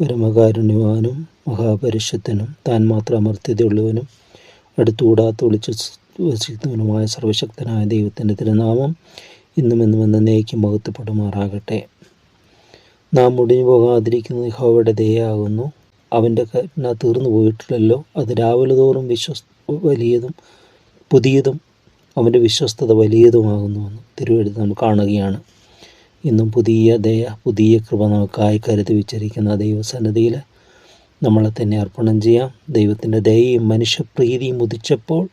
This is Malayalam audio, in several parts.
പരമകാരുണ്യവാനും മഹാപരിഷത്തിനും താൻ മാത്രം അമർത്യതയുള്ളവനും അടുത്തുകൂടാത്ത ഒളിച്ചു വസിക്കുന്നവനുമായ സർവശക്തനായ ദൈവത്തിന്റെ തിരുനാമം ഇന്നും എന്നും എന്നേക്കും മഹത്വപ്പെടുമാറാകട്ടെ. നാം മുടിഞ്ഞു പോകാതിരിക്കുന്ന ഹോവയുടെ ദയാകുന്നു അവന്റെ കരുണ തീർന്നു പോയിട്ടില്ലല്ലോ. അത് രാവിലെ തോറും വിശ്വസ് വലിയതും പുതിയതും അവന്റെ വിശ്വസ്തത വലിയതുമാകുന്നുവെന്ന് തിരുവെഴുത്ത് നാം കാണുകയാണ്. ഇന്നും പുതിയ ദയ പുതിയ കൃപ നമുക്കായി കരുതി വെച്ചിരിക്കുന്ന ദൈവസന്നിധിയിൽ നമ്മളെ തന്നെ അർപ്പണം ചെയ്യാം. ദൈവത്തിന്റെ ദയയും മനുഷ്യപ്രീതിയും ഉദിച്ചപ്പോൾ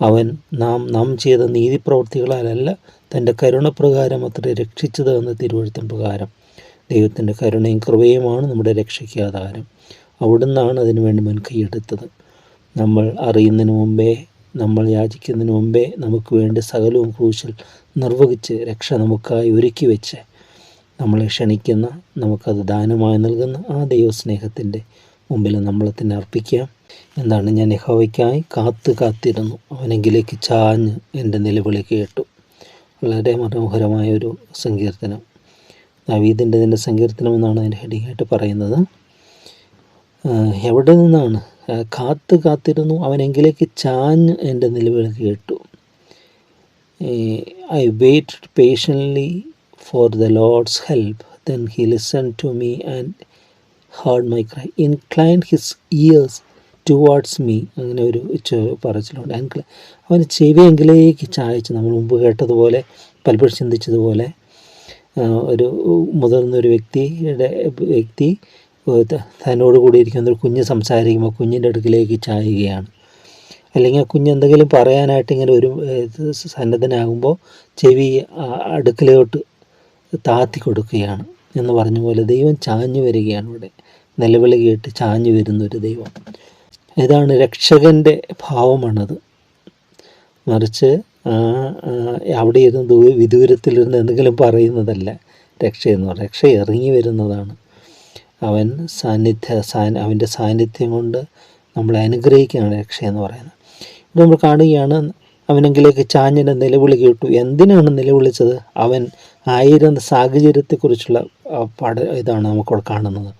അവൻ നാം നാം ചെയ്ത നീതിപ്രവൃത്തികളാലല്ല തന്റെ കരുണപ്രകാരം അത്ര രക്ഷിച്ചത് എന്ന തിരുവഴുത്തം പ്രകാരം. ദൈവത്തിന്റെ കരുണയും കൃപയുമാണ് നമ്മുടെ രക്ഷയ്ക്ക് ആധാരം. അവിടുന്നാണ് അതിനുവേണ്ടി മുൻകൈയെടുത്തത് നമ്മൾ അറിയുന്നതിന് മുമ്പേ നമ്മൾ യാചിക്കുന്നതിന് മുമ്പേ നമുക്ക് വേണ്ടി സകലവും ക്രൂശിൽ നിർവഹിച്ച് രക്ഷ നമുക്കായി ഒരുക്കി വെച്ച് നമ്മളെ ക്ഷണിക്കുന്ന നമുക്കത് ദാനമായി നൽകുന്ന ആ ദൈവസ്നേഹത്തിന്റെ മുമ്പിൽ നമ്മളെ തന്നെ അർപ്പിക്കാം. എന്താണ് ഞാൻ യഹോവയ്ക്കായി കാത്തു കാത്തിരുന്നു. അവനെങ്കിലേക്ക് ചാഞ്ഞ് എന്റെ നിലവിളി കേട്ടു. വളരെ മനോഹരമായ ഒരു സങ്കീർത്തനം. നവീദിന്റെ തന്നെ സങ്കീർത്തനം എന്നാണ് അതിന്റെ ഹെഡിങ്ങായിട്ട് പറയുന്നത്. എവിടെ നിന്നാണ് കാത്ത് കാത്തിരുന്നു. അവനെങ്കിലേക്ക് ചാഞ്ഞ് എന്റെ നിലവിളി കേട്ടു. I wait patiently for the Lord's help then he listen to me and heard my cry incline his ears towards me അങ്ങനെ ഒരു പറച്ചിലുണ്ട്. ഇൻക്ല അവന് ചെവിയെങ്കിലേക്ക് ചായച്ച് നമ്മൾ മുമ്പ് കേട്ടതുപോലെ പലപ്പോഴും ചിന്തിച്ചതുപോലെ ഒരു മുതിർന്നൊരു വ്യക്തിയുടെ വ്യക്തി തന്നോട് കൂടി ഇരിക്കുന്ന ഒരു കുഞ്ഞ് സംസാരിക്കുമ്പോൾ കുഞ്ഞിന്റെ അടുക്കിലേക്ക് ചായുകയാണ്. അല്ലെങ്കിൽ ആ കുഞ്ഞ് എന്തെങ്കിലും പറയാനായിട്ട് ഇങ്ങനെ ഒരു സന്നദ്ധനാകുമ്പോൾ ചെവി അടുക്കിലോട്ട് താത്തി കൊടുക്കുകയാണ് എന്ന് പറഞ്ഞ പോലെ ദൈവം ചാഞ്ഞു വരികയാണ് ഇവിടെ. നിലവിളി കേട്ട് ചാഞ്ഞു വരുന്ന ഒരു ദൈവം. ഇതാണ് രക്ഷകന്റെ ഭാവമാണത്. മറിച്ച് അവിടെ ഇരുന്ന് വിദൂരത്തിലിരുന്ന് എന്തെങ്കിലും പറയുന്നതല്ല രക്ഷയെന്ന്. പറയുന്നത് രക്ഷ ഇറങ്ങി വരുന്നതാണ്. അവൻ സാന്നിധ്യ അവന്റെ സാന്നിധ്യം കൊണ്ട് നമ്മളെ അനുഗ്രഹിക്കുകയാണ് രക്ഷയെന്ന് പറയുന്നത്. ഇത് നമ്മൾ കാണുകയാണ് അവനെങ്കിലേക്ക് ചാഞ്ഞിന്റെ നിലവിളി കേട്ടു. എന്തിനാണ് നിലവിളിച്ചത്? അവൻ ആയിരുന്ന സാഹചര്യത്തെക്കുറിച്ചുള്ള പട ഇതാണ് നമുക്കിവിടെ കാണുന്നത്.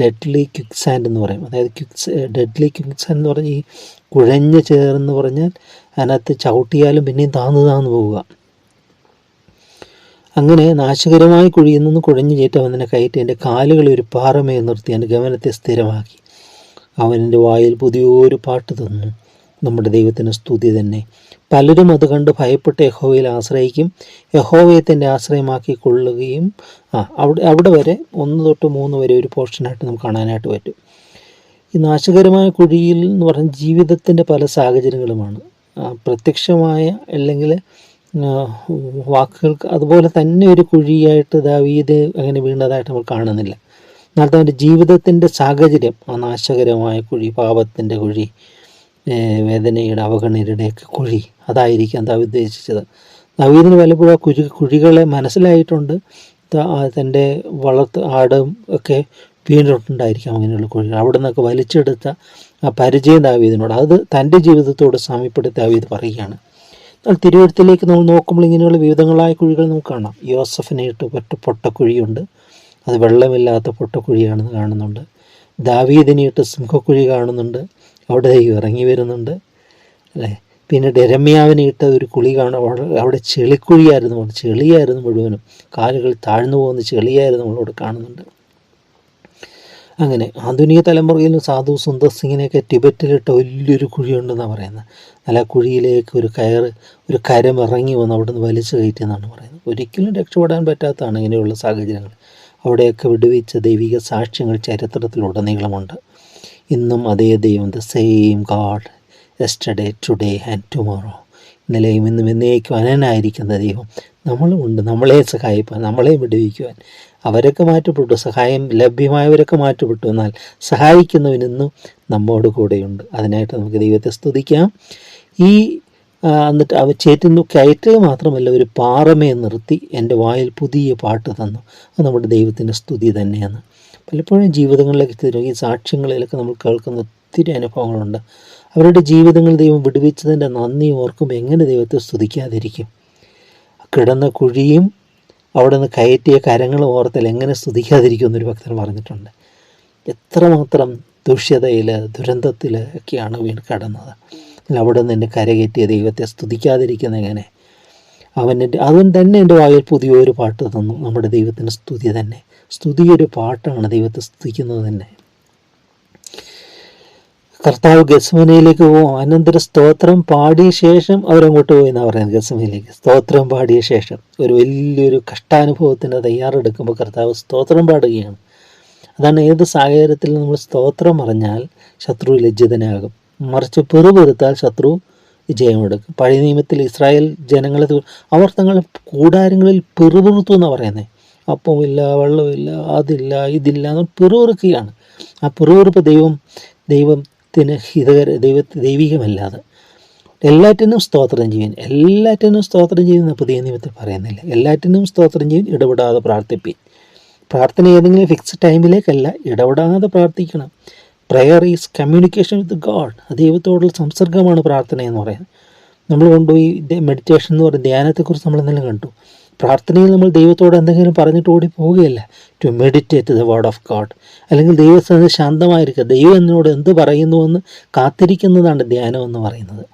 ഡെഡ്ലി ക്യുക്സാൻഡ് സാൻഡ് എന്ന് പറയും. അതായത് ക്വിക്സ് ഡെഡ്ലി ക്യുക്സാൻഡ് എന്ന് പറഞ്ഞാൽ ഈ കുഴഞ്ഞ് ചേർന്ന് പറഞ്ഞാൽ അതിനകത്ത് ചവിട്ടിയാലും പിന്നെയും താന്ന് താന്ന് പോവുക. അങ്ങനെ നാശകരമായ കുഴിയിൽ നിന്ന് കുഴഞ്ഞു ചേറ്റ അവനെ കയറ്റി എന്റെ കാലുകളിൽ ഒരു പാറമേ നിർത്തി എന്റെ ഗമനത്തെ സ്ഥിരമാക്കി. അവൻ എന്റെ വായിൽ പുതിയൊരു പാട്ട് തന്നു. നമ്മുടെ ദൈവത്തിന് സ്തുതി തന്നെ. പലരും അത് കണ്ട് ഭയപ്പെട്ട് യഹോവയിൽ ആശ്രയിക്കും. യഹോവയെ തന്നെ ആശ്രയമാക്കി കൊള്ളുകയും ആ അവിടെ അവിടെ വരെ ഒന്ന് തൊട്ട് മൂന്ന് വരെ ഒരു പോർഷനായിട്ട് നമുക്ക് കാണാനായിട്ട് പറ്റും. ഈ നാശകരമായ കുഴിയിൽ എന്ന് പറഞ്ഞാൽ ജീവിതത്തിന്റെ പല സാഹചര്യങ്ങളുമാണ്. പ്രത്യക്ഷമായ അല്ലെങ്കിൽ വാക്കുകൾക്ക് അതുപോലെ തന്നെ ഒരു കുഴിയായിട്ട് ദാവീദ് അങ്ങനെ വീണതായിട്ട് നമ്മൾ കാണുന്നില്ല. എന്നാൽ അവന്റെ ജീവിതത്തിന്റെ സാഹചര്യം ആ നാശകരമായ കുഴി പാപത്തിന്റെ കുഴി വേദനയുടെ അവഗണനയുടെയൊക്കെ കുഴി അതായിരിക്കാം ദാവീദ് ഉദ്ദേശിച്ചത്. ദാവീദിന് പലപ്പോഴും ആ കുഴി കുഴികളെ മനസ്സിലായിട്ടുണ്ട്. തന്റെ വളർത്ത് ആടും ഒക്കെ വീണിട്ടുണ്ടായിരിക്കാം അങ്ങനെയുള്ള കുഴികൾ. അവിടെ നിന്നൊക്കെ വലിച്ചെടുത്ത ആ പരിചയം ദാവീദിനോട്. അത് തന്റെ ജീവിതത്തോട് സാമ്യപ്പെടുത്തി ദാവീദ് പറയുകയാണ്. തിരുവഴുത്തിലേക്ക് നമ്മൾ നോക്കുമ്പോൾ ഇങ്ങനെയുള്ള വിവിധങ്ങളായ കുഴികൾ നമുക്ക് കാണാം. യോസഫിനായിട്ട് ഒറ്റ പൊട്ടക്കുഴിയുണ്ട്. അത് വെള്ളമില്ലാത്ത പൊട്ടക്കുഴിയാണെന്ന് കാണുന്നുണ്ട്. ദാവീദിനായിട്ട് സിംഹക്കുഴി കാണുന്നുണ്ട്. അവിടെ ഇറങ്ങി വരുന്നുണ്ട്. അല്ലേ? പിന്നെ ഡെരമ്യാവിനെ ഇട്ട ഒരു കുളി കാണും. അവിടെ അവിടെ ചെളിക്കുഴിയായിരുന്നു. ചെളിയായിരുന്നു മുഴുവനും. കാലുകൾ താഴ്ന്നു പോകുന്ന ചെളിയായിരുന്നു നമ്മളവിടെ കാണുന്നുണ്ട്. അങ്ങനെ ആധുനിക തലമുറയിൽ സാധു സുന്ദർ സിംഗിനെയൊക്കെ ടിബറ്റിലിട്ട വലിയൊരു കുഴിയുണ്ടെന്നാണ് പറയുന്നത്. അല്ല കുഴിയിലേക്ക് ഒരു കയർ ഒരു കരം ഇറങ്ങി വന്ന് അവിടുന്ന് വലിച്ചു കയറ്റിയെന്നാണ് പറയുന്നത്. ഒരിക്കലും രക്ഷപ്പെടാൻ പറ്റാത്തതാണ് ഇങ്ങനെയുള്ള സാഹചര്യങ്ങൾ. അവിടെയൊക്കെ വിടുവിച്ച ദൈവിക സാക്ഷ്യങ്ങൾ ചരിത്രത്തിലുടനീളമുണ്ട്. ഇന്നും അതേ ദൈവം the same God yesterday today and tomorrow ഇന്നലെയും ഇന്നും എന്നേക്കും അനനായിരിക്കുന്ന ദൈവം. നമ്മളുമുണ്ട് നമ്മളെ സഹായിപ്പാൻ നമ്മളെ വിടുവിക്കുവാൻ. അവരൊക്കെ മാറ്റപ്പെട്ടു. സഹായം ലഭ്യമായവരൊക്കെ മാറ്റപ്പെട്ടു. എന്നാൽ സഹായിക്കുന്നവനിന്നും നമ്മോട് കൂടെയുണ്ട്. അതിനായിട്ട് നമുക്ക് ദൈവത്തെ സ്തുതിക്കാം. ഈ എന്നിട്ട് അവ ചേറ്റുന്നു. കയറ്റുക മാത്രമല്ല ഒരു പാറമേ നിർത്തി എന്റെ വായിൽ പുതിയ പാട്ട് തന്നു. അത് നമ്മുടെ ദൈവത്തിന്റെ സ്തുതി തന്നെയാണ്. പലപ്പോഴും ജീവിതങ്ങളിലേക്ക് തരും ഈ സാക്ഷ്യങ്ങളിലൊക്കെ നമ്മൾ കേൾക്കുന്ന ഒത്തിരി അനുഭവങ്ങളുണ്ട്. അവരുടെ ജീവിതങ്ങൾ ദൈവം വിടുവിച്ചതിന്റെ നന്ദി ഓർക്കുമ്പോൾ എങ്ങനെ ദൈവത്തെ സ്തുതിക്കാതിരിക്കും? കിടന്ന കുഴിയും അവിടെ നിന്ന് കയറ്റിയ കരങ്ങൾ ഓർത്തൽ എങ്ങനെ സ്തുതിക്കാതിരിക്കുമെന്ന് ഒരു ഭക്തൻ പറഞ്ഞിട്ടുണ്ട്. എത്രമാത്രം ദുഷ്യതയിൽ ദുരന്തത്തിൽ ഒക്കെയാണ് വീണ് കടന്നത്. അവിടെ നിന്ന് എന്റെ കരകയറ്റിയ ദൈവത്തെ സ്തുതിക്കാതിരിക്കുന്ന എങ്ങനെ? അവന്റെ അവൻ തന്നെ എന്റെ വായിൽ പുതിയൊരു പാട്ട് തന്നു. നമ്മുടെ ദൈവത്തിന് സ്തുതി തന്നെ. സ്തുതിയൊരു പാട്ടാണ് ദൈവത്തെ സ്തുതിക്കുന്നത് തന്നെ. കർത്താവ് ഗസ്മനയിലേക്ക് പോകും അനന്തര സ്തോത്രം പാടിയ ശേഷം അവരങ്ങോട്ട് പോയി എന്നാണ് പറയുന്നത് ഗസ്മയിലേക്ക് സ്തോത്രം പാടിയ ശേഷം ഒരു വലിയൊരു കഷ്ടാനുഭവത്തിന് തയ്യാറെടുക്കുമ്പോൾ കർത്താവ് സ്തോത്രം പാടുകയാണ്. അതാണ് ഏത് സാഹചര്യത്തിൽ നമ്മൾ സ്തോത്രം പറഞ്ഞാൽ ശത്രു ലജ്ജിതനാകും. മറിച്ച് പെറുപെറുത്താൽ ശത്രു വിജയമെടുക്കും. പഴയ നിയമത്തിൽ ഇസ്രായേൽ ജനങ്ങളെ അവർ തങ്ങൾ കൂടാരങ്ങളിൽ പെറുപെറുത്തു എന്നാണ് പറയുന്നത് അപ്പമില്ല വെള്ളമില്ല അതില്ല ഇതില്ല എന്ന് പെറുപെറുക്കുകയാണ്. ആ പെറുപെറുപ്പ് ദൈവം ദൈവത്തിന് ഹിതകര ദൈവ ദൈവികമല്ലാതെ. എല്ലാറ്റിനും സ്തോത്രം ചെയ്യും എല്ലാറ്റിനും സ്തോത്രം ചെയ്യുന്ന പുതിയ നിയമത്തിൽ പറയുന്നില്ല. എല്ലാറ്റിനും സ്തോത്രം ചെയ്യും ഇടപെടാതെ പ്രാർത്ഥിപ്പിൻ. പ്രാർത്ഥന ഏതെങ്കിലും ഫിക്സ്ഡ് ടൈമിലേക്കല്ല ഇടപെടാതെ പ്രാർത്ഥിക്കണം. Prayer is communication with God ദൈവത്തോടുള്ള സംസർഗമാണ് പ്രാർത്ഥന എന്ന് പറയുന്നത് നമ്മൾ കൊണ്ടുപോയി മെഡിറ്റേഷൻ എന്ന് പറയുന്ന ധ്യാനത്തെക്കുറിച്ച് നമ്മൾ ഇന്നലെ കണ്ടു. പ്രാർത്ഥനയിൽ നമ്മൾ ദൈവത്തോട് എന്തെങ്കിലും പറഞ്ഞിട്ട് ഓടി പോവുകയല്ല? To meditate the word of God അല്ലെങ്കിൽ ദൈവത്തിന് ശാന്തമായിരിക്കുക. ദൈവം എന്നോട് എന്ത് പറയുന്നുവെന്ന് കാത്തിരിക്കുന്നതാണ് ധ്യാനം എന്ന് പറയുന്നത്.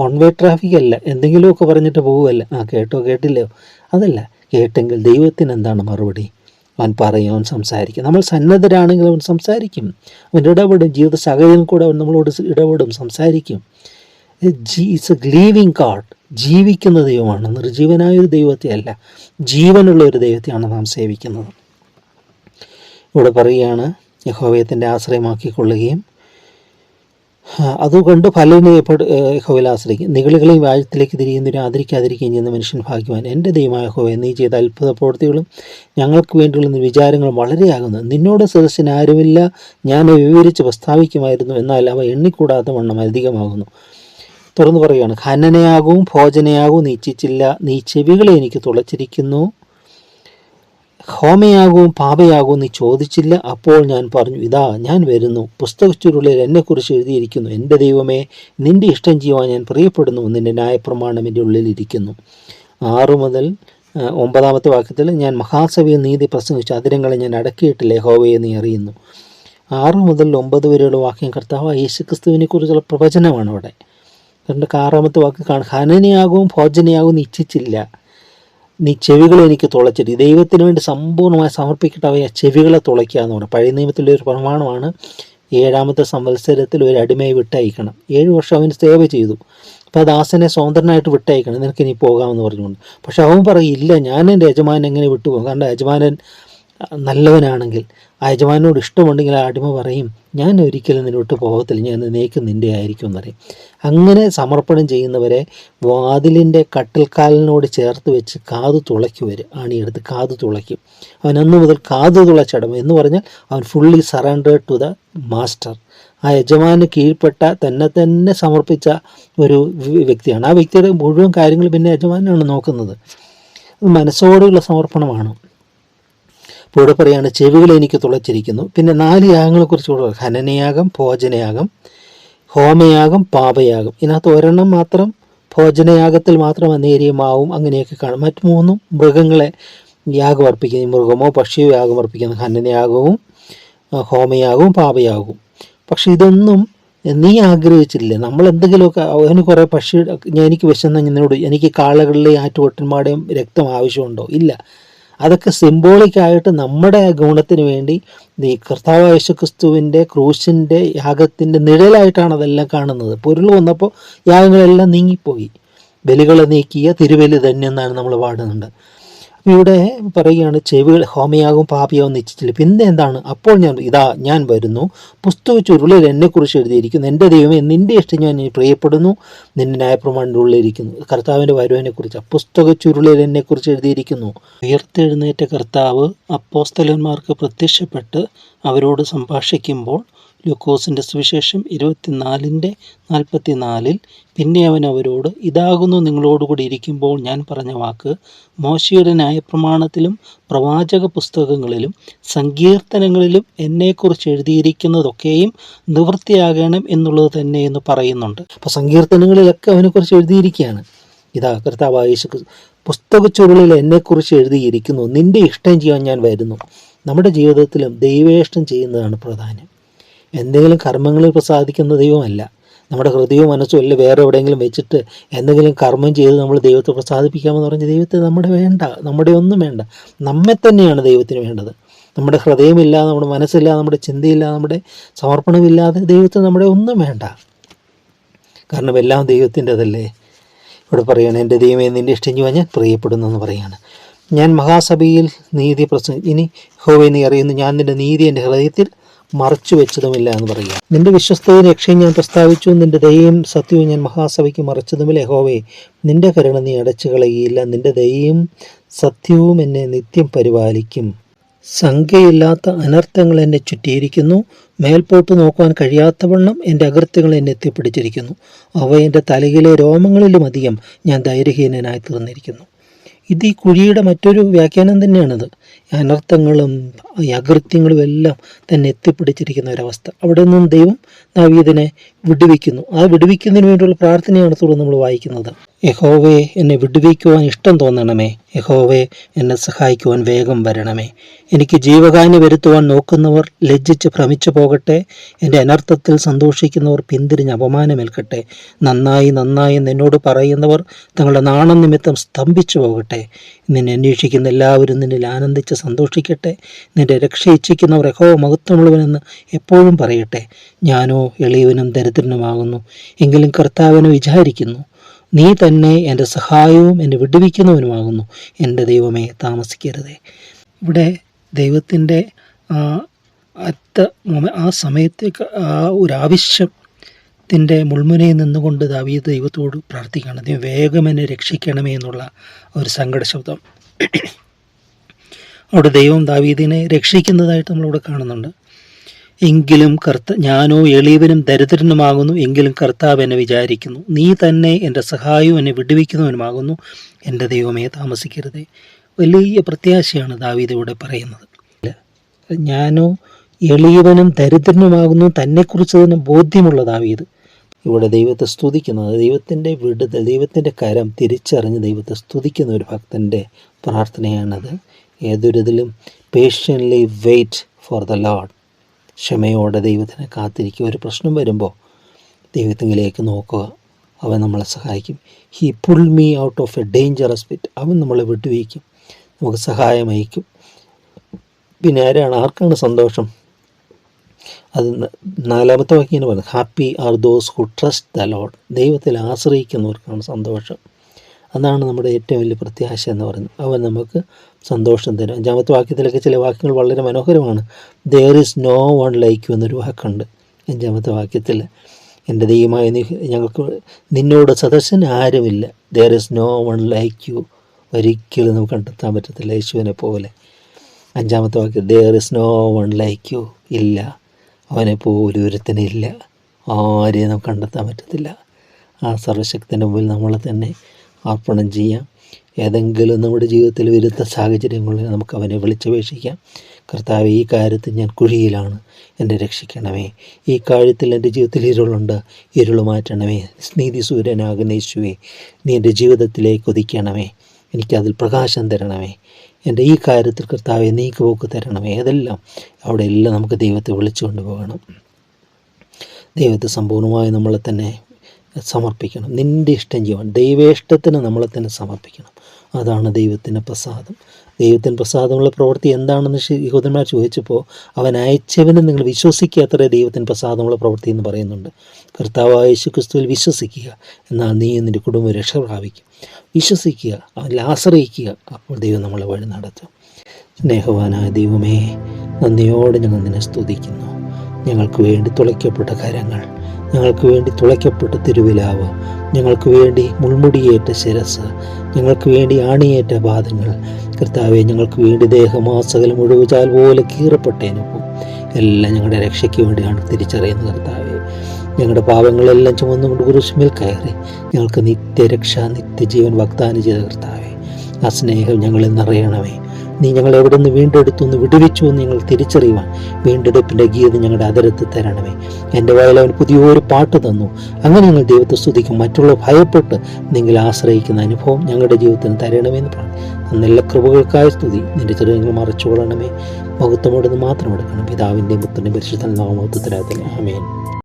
വൺ വേ ട്രാഫിക് അല്ല. എന്തെങ്കിലുമൊക്കെ പറഞ്ഞിട്ട് പോവുമല്ല ആ കേട്ടോ കേട്ടില്ലയോ? അതല്ല. കേട്ടെങ്കിൽ ദൈവത്തിന് എന്താണ് മറുപടി? അവൻ പറയും അവൻ സംസാരിക്കും. നമ്മൾ സന്നദ്ധരാണെങ്കിൽ അവൻ സംസാരിക്കും. അവൻ ഇടപെടും. ജീവിത സാഹചര്യം കൂടെ അവൻ നമ്മളോട് ഇടപെടും സംസാരിക്കും. ഇറ്റ്സ് എ ഗ്ലീവിങ് ഗാഡ് ജീവിക്കുന്ന ദൈവമാണ്. നിർജീവനായ ഒരു ദൈവത്തെ അല്ല ജീവനുള്ള ഒരു ദൈവത്തെയാണ് നാം സേവിക്കുന്നത്. ഇവിടെ പറയുകയാണ് യഹോവയത്തിന്റെ ആശ്രയമാക്കിക്കൊള്ളുകയും അതുകൊണ്ട് ഫലനെ യഹോവയിൽ ആശ്രയിക്കും. നികളികളെയും വാഴത്തിലേക്ക് തിരിയുന്നവരെ ആദരിക്കാതിരിക്കുകയും ചെയ്യുന്ന മനുഷ്യൻ ഭാഗ്യവാൻ. എന്റെ ദൈവമായ ഹോവ നീ ചെയ്ത അത്ഭുത പ്രവൃത്തികളും ഞങ്ങൾക്ക് വേണ്ടിയുള്ള വിചാരങ്ങളും വളരെയാകുന്നു. നിന്നോട് സദസ്യന് ആരുമില്ല. ഞാൻ വിവരിച്ച് പ്രസ്താവിക്കുമായിരുന്നു. എന്നാൽ അവ എണ്ണിക്കൂടാത്ത വണ്ണം അധികമാകുന്നു. തുറന്നു പറയുകയാണ് ഹനനയാകും ഭോജനയാകും നീ ഇച്ഛിച്ചില്ല നീ ചെവികളെ എനിക്ക് തുളച്ചിരിക്കുന്നു. ഹോമയാകും പാപയാകും നീ ചോദിച്ചില്ല. അപ്പോൾ ഞാൻ പറഞ്ഞു ഇതാ ഞാൻ വരുന്നു. പുസ്തകച്ചുരുളിൽ എന്നെക്കുറിച്ച് എഴുതിയിരിക്കുന്നു. എന്റെ ദൈവമേ നിന്റെ ഇഷ്ടം ചെയ്യുവാൻ ഞാൻ പ്രിയപ്പെടുന്നു. നിന്റെ ന്യായപ്രമാണം എന്റെ ഉള്ളിലിരിക്കുന്നു ആറു മുതൽ ഒമ്പതാമത്തെ വാക്യത്തിൽ ഞാൻ മഹാസഭയിൽ നീതി പ്രസംഗിച്ചു അതിരങ്ങളെ ഞാൻ അടക്കിയിട്ടില്ലേ ഹോവയെ നീ അറിയുന്നു. ആറ് മുതൽ ഒമ്പത് വരെയുള്ള വാക്യം കർത്താവ് യേശുക്രിസ്തുവിനെ കുറിച്ചുള്ള പ്രവചനമാണ് അവിടെ രണ്ട് ആറാമത്തെ വാക്ക് കാണും. ഹനനയാകും ഭോജനയാകും നിശ്ചിച്ചില്ല നീ ചെവികളെ എനിക്ക് തുളച്ചിട്ട് ദൈവത്തിന് വേണ്ടി സമ്പൂർണമായി സമർപ്പിക്കട്ടെ അവയെ ചെവികളെ തുളയ്ക്കുക എന്ന് പറയും പഴയ നിയമത്തിലെ ഒരു പ്രമാണമാണ് ഏഴാമത്തെ സംവത്സരത്തിൽ ഒരു അടിമയെ വിട്ടയക്കണം. ഏഴ് വർഷം അവന് സേവ ചെയ്തു. അപ്പോൾ ആ ദാസനെ സ്വതന്ത്രനായിട്ട് വിട്ടയക്കണം. നിനക്ക് ഇനി പോകാമെന്ന് പറഞ്ഞുകൊണ്ട്. പക്ഷെ അവൻ പറയും ഇല്ല ഞാൻ എന്റെ യജമാനൻ എങ്ങനെ വിട്ടുപോകും? കാരണം യജമാനൻ നല്ലവനാണെങ്കിൽ ആ യജമാനോട് ഇഷ്ടമുണ്ടെങ്കിൽ ആ അടിമ പറയും ഞാൻ ഒരിക്കലും നിന്നോട്ട് പോകത്തില്ല ഞാൻ നീക്കും നിന്റെ ആയിരിക്കും എന്നറിയും അങ്ങനെ സമർപ്പണം ചെയ്യുന്നവരെ വാതിലിന്റെ കട്ടിൽക്കാലിനോട് ചേർത്ത് വെച്ച് കാതു വരും. ആണിയെടുത്ത് കാതു തുളയ്ക്കും. അവൻ അന്ന് മുതൽ കാതു തുളച്ചടം എന്ന് പറഞ്ഞാൽ അവൻ fully surrendered to the master ആ യജമാന് കീഴ്പ്പെട്ട തന്നെ തന്നെ സമർപ്പിച്ച ഒരു വ്യക്തിയാണ്. ആ വ്യക്തിയുടെ മുഴുവൻ കാര്യങ്ങൾ പിന്നെ യജമാനാണ് നോക്കുന്നത്. മനസ്സോടുള്ള സമർപ്പണമാണ്. ഇപ്പോൾ ഇവിടെ പറയുകയാണ് ചെവികൾ എനിക്ക് തുളച്ചിരിക്കുന്നു. പിന്നെ നാല് യാഗങ്ങളെക്കുറിച്ച് കൂടെ പറയും. ഹനനയാഗം ഭോജനയാഗം ഹോമയാഗം പാപയാഗം. ഇതിനകത്ത് ഒരെണ്ണം മാത്രം ഭോജനയാഗത്തിൽ മാത്രം നേരിയ മാവും അങ്ങനെയൊക്കെ കാണും. മറ്റു മൂന്നും മൃഗങ്ങളെ യാഗം അർപ്പിക്കുന്ന. മൃഗമോ പക്ഷിയോ യാഗം അർപ്പിക്കുന്ന ഹനനയാഗവും ആ, ഹോമയാഗവും പാപയാഗവും. പക്ഷെ ഇതൊന്നും നീ ആഗ്രഹിച്ചില്ല നമ്മൾ എന്തെങ്കിലുമൊക്കെ അവന് കുറേ പക്ഷി എനിക്ക് വിശന്ന നിന്നോട് എനിക്ക് കാളകളിലെ ആറ്റുകൊട്ടന്മാരുടെയും രക്തം ആവശ്യമുണ്ടോ? ഇല്ല. അതൊക്കെ സിംബോളിക്കായിട്ട് നമ്മുടെ ഗുണത്തിന് വേണ്ടി ഈ കർത്താവ് യേശുക്രിസ്തുവിന്റെ ക്രൂശിന്റെ യാഗത്തിന്റെ നിഴലായിട്ടാണ് അതെല്ലാം കാണുന്നത്. പൊരുൾ വന്നപ്പോൾ യാഗങ്ങളെല്ലാം നീങ്ങിപ്പോയി. ബലികളെ നീക്കിയ തിരുവലി തന്നെ എന്നാണ് നമ്മൾ പാടുന്നുണ്ട് ഇവിടെ പറയുകയാണ് ചെവികൾ ഹോമയാകും പാപിയാകും നിശ്ചിച്ചില്ല. പിന്നെ എന്താണ്? അപ്പോൾ ഞാൻ ഇതാ ഞാൻ വരുന്നു. പുസ്തക ചുരുളിൽ എന്നെക്കുറിച്ച് എഴുതിയിരിക്കുന്നു. എന്റെ ദൈവമേ നിന്റെ ഇഷ്ടം ഞാൻ പ്രിയപ്പെടുന്നു. നിന്റെ ന്യായപ്രമാണിന്റെ ഉള്ളിലിരിക്കുന്നു കർത്താവിന്റെ വരുവനെക്കുറിച്ച് പുസ്തക ചുരുളിൽ എന്നെക്കുറിച്ച് എഴുതിയിരിക്കുന്നു. ഉയർത്തെഴുന്നേറ്റ കർത്താവ് അപ്പോസ്തലന്മാർക്ക് പ്രത്യക്ഷപ്പെട്ട് അവരോട് സംഭാഷിക്കുമ്പോൾ ലൂക്കോസിന്റെ സുവിശേഷം ഇരുപത്തിനാലിന്റെ നാൽപ്പത്തിനാലിൽ പിന്നെ അവൻ അവരോട് ഇതാകുന്നു നിങ്ങളോടുകൂടി ഇരിക്കുമ്പോൾ ഞാൻ പറഞ്ഞ വാക്ക്. മോശയുടെ ന്യായപ്രമാണത്തിലും പ്രവാചക പുസ്തകങ്ങളിലും സങ്കീർത്തനങ്ങളിലും എന്നെക്കുറിച്ച് എഴുതിയിരിക്കുന്നതൊക്കെയും നിവൃത്തിയാകണം എന്നുള്ളത് തന്നെ എന്ന് പറയുന്നുണ്ട്. അപ്പോൾ സങ്കീർത്തനങ്ങളിലൊക്കെ അവനെക്കുറിച്ച് എഴുതിയിരിക്കുകയാണ്. ഇതാ കർത്താവ് യേശു പുസ്തക ചുരുളിൽ എന്നെക്കുറിച്ച് എഴുതിയിരിക്കുന്നു. നിന്റെ ഇഷ്ടം ചെയ്യാൻ ഞാൻ വരുന്നു. നമ്മുടെ ജീവിതത്തിലും ദൈവേഷ്ടം ചെയ്യുന്നതാണ് പ്രധാനം എന്തെങ്കിലും കർമ്മങ്ങളിൽ പ്രസാദിക്കുന്ന ദൈവമല്ല. നമ്മുടെ ഹൃദയവും മനസ്സും എല്ലാം വേറെ എവിടെയെങ്കിലും വെച്ചിട്ട് എന്തെങ്കിലും കർമ്മം ചെയ്ത് നമ്മൾ ദൈവത്തെ പ്രസാദിപ്പിക്കാമെന്ന് പറഞ്ഞ ദൈവത്തെ നമ്മുടെ വേണ്ട നമ്മുടെ ഒന്നും വേണ്ട. നമ്മെ തന്നെയാണ് ദൈവത്തിന് വേണ്ടത്. നമ്മുടെ ഹൃദയമില്ല നമ്മുടെ മനസ്സില്ല നമ്മുടെ ചിന്തയില്ല നമ്മുടെ സമർപ്പണമില്ലാതെ ദൈവത്തെ നമ്മുടെ ഒന്നും വേണ്ട. കാരണം എല്ലാം ദൈവത്തിന്റെതല്ലേ. ഇവിടെ പറയുകയാണ് എന്റെ ദൈവമേ നിന്റെ ഇഷ്ടം ചെയ്യുവാൻ ഞാൻ പ്രിയപ്പെടുന്നു എന്ന് പറയുകയാണ് ഞാൻ മഹാസഭയിൽ നീതി പ്രസംഗ ഇനി ഹോവെ നീ അറിയുന്നു ഞാൻ നിന്റെ നീതി എന്റെ ഹൃദയത്തിൽ മറച്ചു വെച്ചതുമില്ല എന്ന് പറയുക. നിന്റെ വിശ്വസ്തയും രക്ഷയും ഞാൻ പ്രസ്താവിച്ചു. നിന്റെ ദയയും സത്യവും ഞാൻ മഹാസഭയ്ക്ക് മറച്ചതുമില്ല. ഹോവേ നിന്റെ കരുണ നീ അടച്ചു കളയുകയില്ല. നിന്റെ ദയയും സത്യവും എന്നെ നിത്യം പരിപാലിക്കും. സംഖ്യയില്ലാത്ത അനർത്ഥങ്ങൾ എന്നെ ചുറ്റിയിരിക്കുന്നു. മേൽപോട്ട് നോക്കുവാൻ കഴിയാത്തവണ്ണം എന്റെ അകൃത്യങ്ങൾ എന്നെ എത്തിപ്പിടിച്ചിരിക്കുന്നു. അവ എന്റെ തലയിലെ രോമങ്ങളിലും അധികം ഞാൻ ധൈര്യഹീനനായി തീർന്നിരിക്കുന്നു. ഇത് ഈ കുഴിയുടെ മറ്റൊരു വ്യാഖ്യാനം തന്നെയാണത്. അനർത്ഥങ്ങളും അകൃത്യങ്ങളും എല്ലാം തന്നെ എത്തിപ്പിടിച്ചിരിക്കുന്ന ഒരവസ്ഥ. അവിടെ നിന്നും ദൈവം ദാവീദിനെ വിടുവിക്കുന്നു. ആ വിടുവിക്കുന്നതിന് വേണ്ടിയുള്ള പ്രാർത്ഥനയാണ് തുടർന്ന് നമ്മൾ വായിക്കുന്നത്. യഹോവേ എന്നെ വിടുവിക്കുവാൻ ഇഷ്ടം തോന്നണമേ. യഹോവേ എന്നെ സഹായിക്കുവാൻ വേഗം വരണമേ. എനിക്ക് ജീവഹാനി വരുത്തുവാൻ നോക്കുന്നവർ ലജ്ജിച്ച് ഭ്രമിച്ചു പോകട്ടെ. എന്റെ അനർത്ഥത്തിൽ സന്തോഷിക്കുന്നവർ പിന്തിരിഞ്ഞ് അപമാനമേൽക്കട്ടെ. നന്നായി നന്നായി എന്ന് എന്നോട് പറയുന്നവർ തങ്ങളുടെ നാണം നിമിത്തം സ്തംഭിച്ചു പോകട്ടെ. നിന്നെ അന്വേഷിക്കുന്ന എല്ലാവരും നിന്നിൽ ആനന്ദിച്ച് സന്തോഷിക്കട്ടെ. നിന്റെ രക്ഷ ഇച്ഛിക്കുന്നവർ യഹോ മഹത്വമുള്ളവനെന്ന് എപ്പോഴും പറയട്ടെ. ഞാനോ എളിയവനും ദരിദ്രനുമാകുന്നു എങ്കിലും കർത്താവിനെ വിചാരിക്കുന്നു. നീ തന്നെ എന്റെ സഹായവും എന്നെ വിടുവിക്കുന്നവനുമാകുന്നു എന്റെ ദൈവമേ താമസിക്കരുതേ. ഇവിടെ ദൈവത്തിന്റെ അത്ത ആ സമയത്തേക്ക് ആ ഒരു ആവശ്യത്തിന്റെ മുൾമുനയിൽ നിന്നുകൊണ്ട് ദാവീദ് ദൈവത്തോട് പ്രാർത്ഥിക്കുകയാണ്. ദൈവം വേഗം എന്നെ രക്ഷിക്കണമേ എന്നുള്ള ഒരു സങ്കട ശബ്ദം അവിടെ ദൈവം ദാവീദിനെ രക്ഷിക്കുന്നതായിട്ട് നമ്മളിവിടെ കാണുന്നുണ്ട്. എങ്കിലും കർത്ത ഞാനോ എളിയവനും ദരിദ്രനുമാകുന്നു എങ്കിലും കർത്താവ് എന്നെ വിചാരിക്കുന്നു. നീ തന്നെ എന്റെ സഹായവും എന്നെ വിടുവിക്കുന്നവനുമാകുന്നു എന്റെ ദൈവമേ താമസിക്കരുതേ. വലിയ പ്രത്യാശയാണ് ദാവീദ് ഇവിടെ പറയുന്നത്. ഞാനോ എളിയവനും ദരിദ്രനുമാകുന്നു തന്നെക്കുറിച്ച് തന്നെ ബോധ്യമുള്ള ദാവീദ്. ഇവിടെ ദൈവത്തെ സ്തുതിക്കുന്നത് ദൈവത്തിന്റെ വിടുതൽ ദൈവത്തിന്റെ കരം തിരിച്ചറിഞ്ഞ് ദൈവത്തെ സ്തുതിക്കുന്ന ഒരു ഭക്തന്റെ പ്രാർത്ഥനയാണത്. ഏതൊരിതിലും patiently wait for the Lord ക്ഷമയോടെ ദൈവത്തിനെ കാത്തിരിക്കുക. ഒരു പ്രശ്നം വരുമ്പോൾ ദൈവത്തിങ്കിലേക്ക് നോക്കുക. അവൻ നമ്മളെ സഹായിക്കും. He pull me out of a dangerous pit അവൻ നമ്മളെ വിട്ടുവയ്ക്കും നമുക്ക് സഹായം അയക്കും. പിന്നെ ആരാണ്? ആർക്കാണ് സന്തോഷം? അത് നാലാമത്തെ വാക്യം പറയുന്നത് happy are those who trust the Lord ദൈവത്തിൽ ആശ്രയിക്കുന്നവർക്കാണ് സന്തോഷം. അതാണ് നമ്മുടെ ഏറ്റവും വലിയ പ്രത്യാശ എന്ന് പറയുന്നത്. അവൻ നമുക്ക് സന്തോഷം തരും. അഞ്ചാമത്തെ വാക്യത്തിലൊക്കെ ചില വാക്യങ്ങൾ വളരെ മനോഹരമാണ്. There is no one like you എന്നൊരു വാക്കുണ്ട്. അഞ്ചാമത്തെ വാക്യത്തിൽ എന്റെ ദൈവമായ ഞങ്ങൾക്ക് നിന്നോട് സദസ്സൻ ആരുമില്ല. There is no one like you ഒരിക്കലും നമുക്ക് കണ്ടെത്താൻ പറ്റത്തില്ല യേശുവിനെ പോലെ. അഞ്ചാമത്തെ വാക്യം there is no one like you ഇല്ല. അവനെ പോലും ഒരുത്തനില്ല ആരെയും നമുക്ക് കണ്ടെത്താൻ പറ്റത്തില്ല. ആ സർവശക്തിന്റെ മുമ്പിൽ നമ്മളെ തന്നെ അർപ്പണം ചെയ്യാം. ഏതെങ്കിലും നമ്മുടെ ജീവിതത്തിൽ വരുത്ത സാഹചര്യങ്ങളിൽ നമുക്ക് അവനെ വിളിച്ചപേക്ഷിക്കാം. കർത്താവ് ഈ കാര്യത്തിൽ ഞാൻ കുഴിയിലാണ് എന്നെ രക്ഷിക്കണമേ. ഈ കാര്യത്തിൽ എന്റെ ജീവിതത്തിൽ ഇരുളുണ്ട്. ഇരുൾ മാറ്റണമേ. സ്നീതി സൂര്യനാകുന്ന യേശുവേ നീ എന്റെ ജീവിതത്തിലേക്ക് ഒതിക്കണമേ എനിക്കതിൽ പ്രകാശം തരണമേ. എന്റെ ഈ കാര്യത്തിൽ കർത്താവെ നീക്കുപോക്ക് തരണമേ. അതെല്ലാം അവിടെ എല്ലാം നമുക്ക് ദൈവത്തെ വിളിച്ചുകൊണ്ട് പോകണം. ദൈവത്തെ സമ്പൂർണമായി നമ്മളെ തന്നെ സമർപ്പിക്കണം. നിന്റെ ഇഷ്ടം ചെയ്യുവാൻ ദൈവേഷ്ടത്തിന് നമ്മളെ തന്നെ സമർപ്പിക്കണം. അതാണ് ദൈവത്തിന്റെ പ്രസാദം. ദൈവത്തിന് പ്രസാദമുള്ള പ്രവൃത്തി എന്താണെന്ന് യഹോദന്മാർ ചോദിച്ചപ്പോൾ അവൻ അയച്ചവനെ നിങ്ങൾ വിശ്വസിക്കാത്തറേ ദൈവത്തിന് പ്രസാദമുള്ള പ്രവൃത്തി എന്ന് പറയുന്നുണ്ട്. കർത്താവായ യേശു ക്രിസ്തുവിൽ വിശ്വസിക്കുക. എന്നാൽ നീ നിന്റെ കുടുംബം രക്ഷ പ്രാപിക്കും. വിശ്വസിക്കുക. അവനിൽ ആശ്രയിക്കുക. അപ്പോൾ ദൈവം നമ്മളെ വഴി നടത്തും. സ്നേഹവാനായ ദൈവമേ നന്ദിയോടെ ഞങ്ങൾ നിന്നെ സ്തുതിക്കുന്നു. ഞങ്ങൾക്ക് വേണ്ടി തുളയ്ക്കപ്പെട്ട കരങ്ങൾ ഞങ്ങൾക്ക് വേണ്ടി തുളയ്ക്കപ്പെട്ട തിരുവിലാവ് ഞങ്ങൾക്ക് വേണ്ടി മുൾമുടിയേറ്റ ശിരസ് ഞങ്ങൾക്ക് വേണ്ടി ആണിയേറ്റ പാദങ്ങൾ. കർത്താവെ ഞങ്ങൾക്ക് വേണ്ടി ദേഹമാസകലം ഒഴിവുചാൽ പോലെ കീറപ്പെട്ടേനൊപ്പം എല്ലാം ഞങ്ങളുടെ രക്ഷയ്ക്ക് വേണ്ടിയാണ് തിരിച്ചറിയുന്നത് കർത്താവെ. ഞങ്ങളുടെ പാപങ്ങളെല്ലാം ചുമന്നുകൊണ്ട് കുരിശുമേൽ കയറി ഞങ്ങൾക്ക് നിത്യരക്ഷ നിത്യജീവൻ വാഗ്ദാനം ചെയ്ത കർത്താവെ. ആ സ്നേഹം ഞങ്ങളിൽ നിറയണമേ. നീ ഞങ്ങളെ എവിടെ നിന്ന് വീണ്ടെടുത്തു എന്ന് വിടുവിച്ചു എന്ന് ഞങ്ങൾ തിരിച്ചറിയുവാൻ വീണ്ടെടുപ്പിന്റെ ഗീതം ഞങ്ങളുടെ അതിരത്ത് തരണമേ. എന്റെ വായിൽ അവൻ പുതിയൊരു പാട്ട് തന്നു. അങ്ങനെ ഞങ്ങൾ ദൈവത്തെ സ്തുതിക്കും. മറ്റുള്ള ഭയപ്പെട്ട് നിങ്ങൾ ആശ്രയിക്കുന്ന അനുഭവം ഞങ്ങളുടെ ജീവിതത്തിന് തരണമെന്ന് പറഞ്ഞു. നല്ല കൃപകൾക്കായ സ്തുതി. നിന്റെ മറച്ചു മറച്ചുകൊള്ളണമേ. മഹത്വമോടെന്ന് മാത്രം എടുക്കണം. പിതാവിന്റെയും പുത്രന്റെ പരിശുദ്ധ നാമത്വത്തിനകത്തിന് ആമേൻ.